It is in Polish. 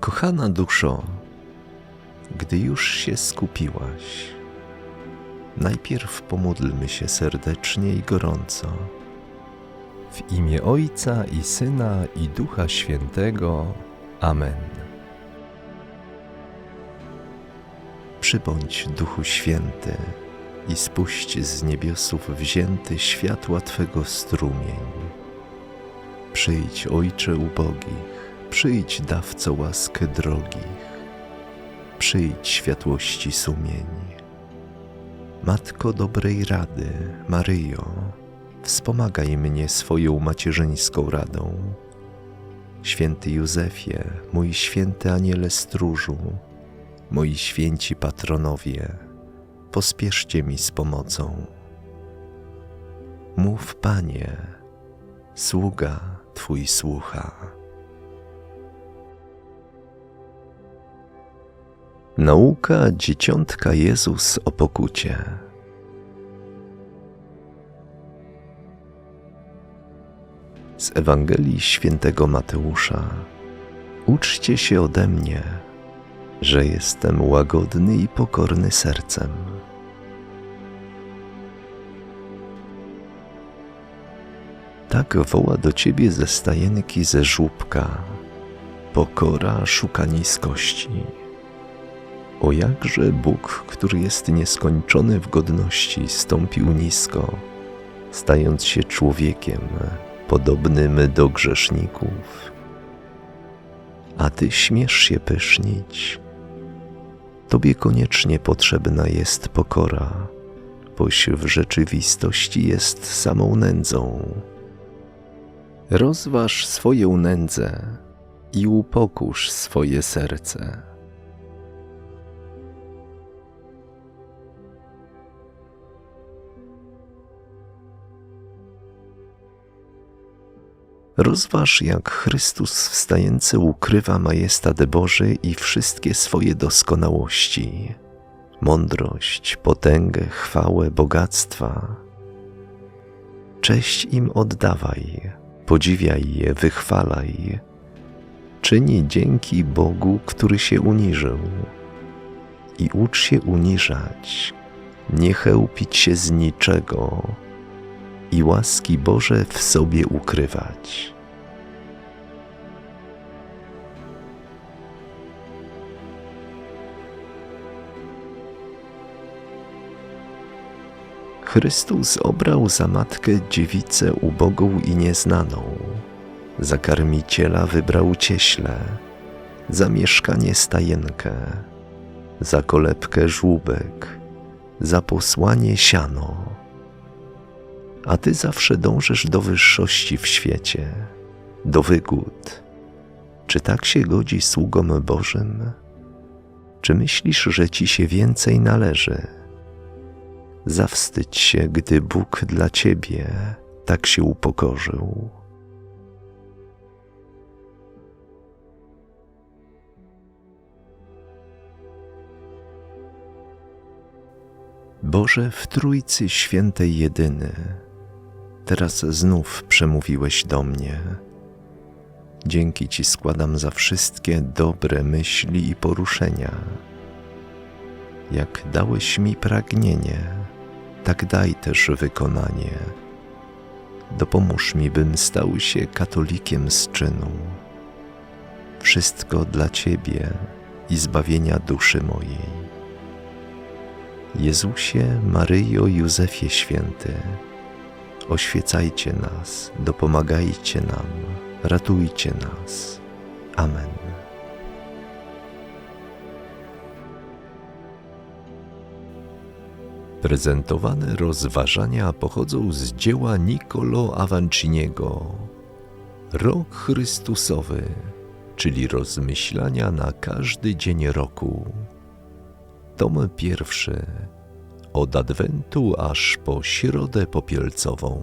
Kochana duszo, gdy już się skupiłaś, najpierw pomódlmy się serdecznie i gorąco. W imię Ojca i Syna i Ducha Świętego. Amen. Przybądź Duchu Święty i spuść z niebiosów wzięty światła Twego strumień. Przyjdź, Ojcze ubogich, przyjdź, dawco łaskę drogich, przyjdź światłości sumień. Matko dobrej rady, Maryjo, wspomagaj mnie swoją macierzyńską radą. Święty Józefie, mój święty aniele stróżu, moi święci patronowie, pospieszcie mi z pomocą. Mów, Panie, sługa Twój słucha. Nauka Dzieciątka Jezus o pokucie. Z Ewangelii Świętego Mateusza. Uczcie się ode mnie, że jestem łagodny i pokorny sercem. Tak woła do ciebie ze stajenki ze żłóbka, pokora szuka niskości. O jakże Bóg, który jest nieskończony w godności, stąpił nisko, stając się człowiekiem, podobnym do grzeszników. A ty śmiesz się pysznić. Tobie koniecznie potrzebna jest pokora, boś w rzeczywistości jest samą nędzą. Rozważ swoją nędzę i upokórz swoje serce. Rozważ, jak Chrystus wstający ukrywa majestat Boży i wszystkie swoje doskonałości, mądrość, potęgę, chwałę, bogactwa. Cześć im oddawaj, podziwiaj je, wychwalaj. Czyni dzięki Bogu, który się uniżył. I ucz się uniżać, nie chełpić się z niczego, i łaski Boże w sobie ukrywać. Chrystus obrał za matkę dziewicę ubogą i nieznaną. Za karmiciela wybrał cieśle, za mieszkanie stajenkę, za kolebkę żłóbek, za posłanie siano a ty zawsze dążysz do wyższości w świecie, do wygód. Czy tak się godzi sługom Bożym? Czy myślisz, że ci się więcej należy? Zawstydź się, gdy Bóg dla ciebie tak się upokorzył. Boże w Trójcy Świętej Jedyny, teraz znów przemówiłeś do mnie. Dzięki Ci składam za wszystkie dobre myśli i poruszenia. Jak dałeś mi pragnienie, tak daj też wykonanie. Dopomóż mi, bym stał się katolikiem z czynu. Wszystko dla Ciebie i zbawienia duszy mojej. Jezusie, Maryjo, Józefie Święty, oświecajcie nas, dopomagajcie nam, ratujcie nas. Amen. Prezentowane rozważania pochodzą z dzieła Niccolo Avanciniego. Rok Chrystusowy, czyli rozmyślania na każdy dzień roku. Tom pierwszy. Od Adwentu aż po Środę Popielcową.